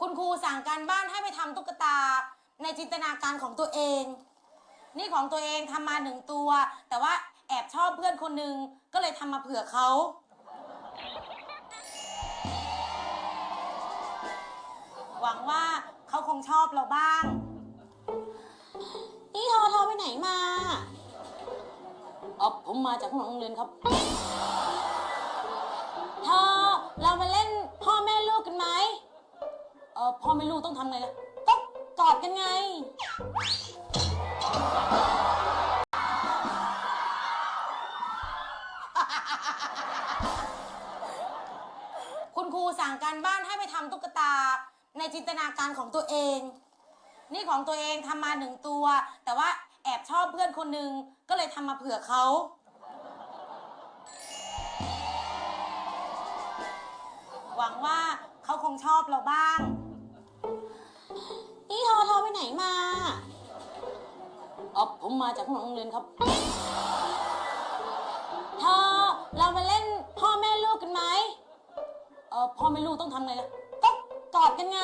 คุณครูสั่งการบ้านให้ไปทำตุ๊กตาในจินตนาการของตัวเอง นี่ของตัวเองทำมาหนึ่งตัว แต่ว่าแอบชอบเพื่อนคนหนึ่งก็เลยทำมาเผื่อเขา หวังว่าเขาคงชอบเราบ้าง นี่ทอทอไปไหนมาอ๋อผมมาจากห้องเรียนครับทอ เรามาเล่นพ่อแม่ลูกกันไหมเออพ่อแม่ลูกต้องทำไงล่ะก็กอดกันไง คุณครูสั่งการบ้านให้ไปทำตุ๊กตาในจินตนาการของตัวเอง นี่ของตัวเองทำมาหนึ่งตัว แต่ว่าแอบชอบเพื่อนคนหนึ่งก็เลยทำมาเผื่อเขา หวังว่าเขาคงชอบเราบ้าง นี่เธอเธอไปไหนมาอ๋อผมมาจากข้างหลังโรงเรียนครับเธอเรามาเล่นพ่อแม่ลูกกันไหมเออพ่อแม่ลูกต้องทำไงล่ะก็กอดกันไง